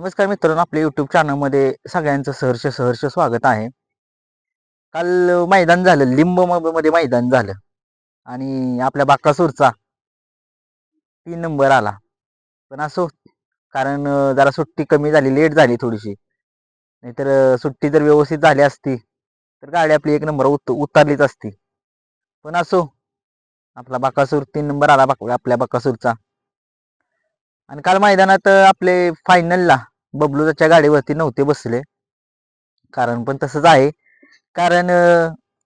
नमस्कार मित्रांनो आपल्या युट्यूब चॅनलमध्ये सगळ्यांचं सहर्ष सहर्ष स्वागत आहे. काल मैदान झालं लिंबमध्ये मैदान झालं आणि आपल्या बाकासूरचा तीन नंबर आला. पण असो कारण जरा सुट्टी कमी झाली लेट झाली थोडीशी. नाहीतर सुट्टी जर व्यवस्थित झाली असती तर गाडी आपली एक नंबर उत उतरलीच असती. पण असो आपला बाकासूर तीन नंबर आला बाक- आपल्या बाकासूरचा. आणि काल मैदानात आपले फायनलला बबलूच्या गाडीवरती नव्हते बसले. कारण पण तसंच आहे. कारण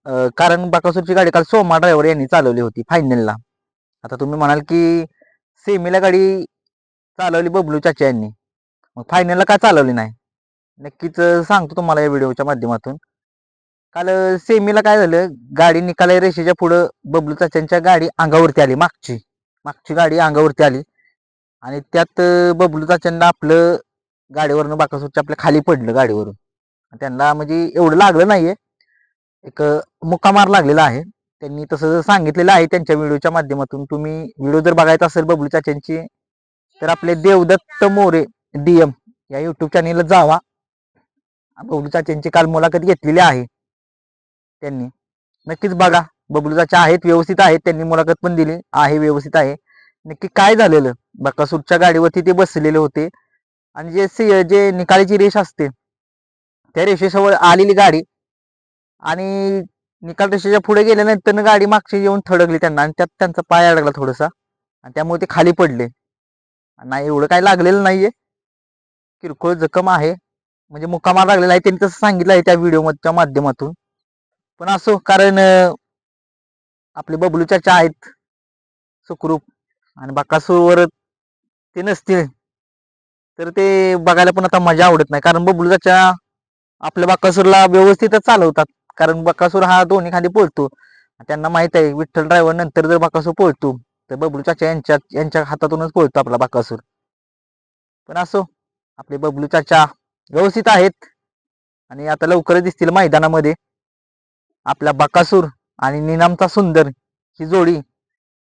अं, कारण बाकासूरची गाडी काल सोमा ड्रायव्हर यांनी चालवली होती फायनलला आता तुम्ही म्हणाल की सेमीला गाडी चालवली बबलू चाचा यांनी. मग फायनलला का चालवली नाही? नक्कीच अं, सांगतो तुम्हाला या व्हिडिओच्या माध्यमातून. काल अं, सेमीला काय झालं? गाडी निकाला रेषेच्या पुढं बबलू चाच्यांच्या गाडी अंगावरती आली मागची. मागची गाडी अंगावरती आली. आणि त्यात अं, बबलू चाच्यांना आपलं गाडीवरनं बाकासूरच्या आपल्या खाली पडलं गाडीवरून. त्यांना म्हणजे एवढं लागलं नाहीये. एक मुक्कामार मुक्का मार लागलेला आहे. त्यांनी तसं सांगितलेलं आहे त्यांच्या व्हिडिओच्या माध्यमातून तुम्ही व्हिडिओ जर बघायचा असेल बबलू चाच्यांची तर आपले देवदत्त मोरे डीएम या युट्यूब चॅनेलला जावा. बबलू चाच्यांची काल मुलाखत घेतलेली आहे त्यांनी. नक्कीच बघा. बबलू चाचा आहेत व्यवस्थित आहेत. त्यांनी मुलाखत पण दिली. आहे व्यवस्थित आहे. नक्की काय झालेलं? बकासूरच्या गाडीवरती ते बसलेले होते. आणि जे सी जे निकालीची रेष असते त्या रेषेजवळ आलेली गाडी आणि निकाल रेषेच्या पुढे गेल्यानंतर गाडी मागची येऊन थडकली त्यांना आणि त्यात त्यांचा पाय अडकला थोडासा आणि त्यामुळे ते खाली पडले. नाही एवढं काही लागलेलं नाहीये. किरकोळ जखम आहे. म्हणजे मुक्कामार लागलेला आहे. त्यांनी तसं सांगितलं आहे त्या व्हिडिओच्या माध्यमातून. पण असो कारण आपले बबलू चाचा आहेत सुखरूप आणि बाकासूरवर ते नसतील. तर ते बघायला पण आता मजा आवडत नाही. कारण बबलू चाचा आपल्या बाकासूरला व्यवस्थितच चालवतात. कारण बाकासूर हा दोन्ही खाली पळतो. त्यांना माहीत आहे विठ्ठल ड्रायव्हर नंतर जर बाकासूर पोळतो तर बबलू चाचा यांच्या यांच्या हातातूनच पोळतो आपला बाकासूर. पण असो आपले बबलू चाचा व्यवस्थित आहेत. आणि आता लवकरच दिसतील मैदानामध्ये. आपला बाकासूर आणि निनामचा सुंदर ही जोडी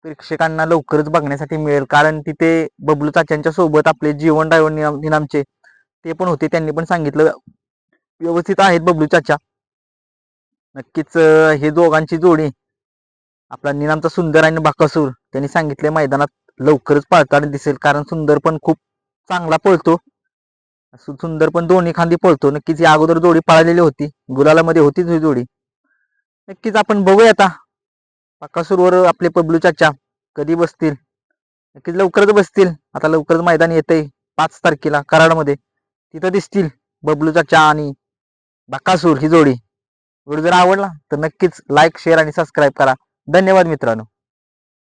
प्रेक्षकांना लवकरच बघण्यासाठी मिळेल. कारण तिथे बबलू चाच्यांच्या सोबत आपले जीवन ड्रायव्हर निनाम निनामचे ते पण होते. त्यांनी पण सांगितलं व्यवस्थित आहेत बबलू चाचा. नक्कीच हे दोघांची जोडी आपला निनामचा सुंदर आणि बाकासूर त्यांनी सांगितले मैदानात लवकरच पळताना दिसेल. कारण सुंदर पण खूप चांगला पळतो. सुंदर पण दोन्ही खांदी पळतो. नक्कीच या अगोदर जोडी पळालेली होती. गुलालामध्ये होतीच ही जोडी. नक्कीच आपण बघूया आता. बाकासूरवर आपले पबलू चाचा कधी बसतील? नक्कीच लवकरच बसतील. आता लवकरच मैदान येतंय पाच तारखेला कराडमध्ये. तिथं दिसतील बबलू चाचा आणि बाकासूर ही जोडी. व्हिडिओ जर आवडला तर नक्कीच लाईक शेअर आणि सबस्क्राईब करा. धन्यवाद मित्रांनो.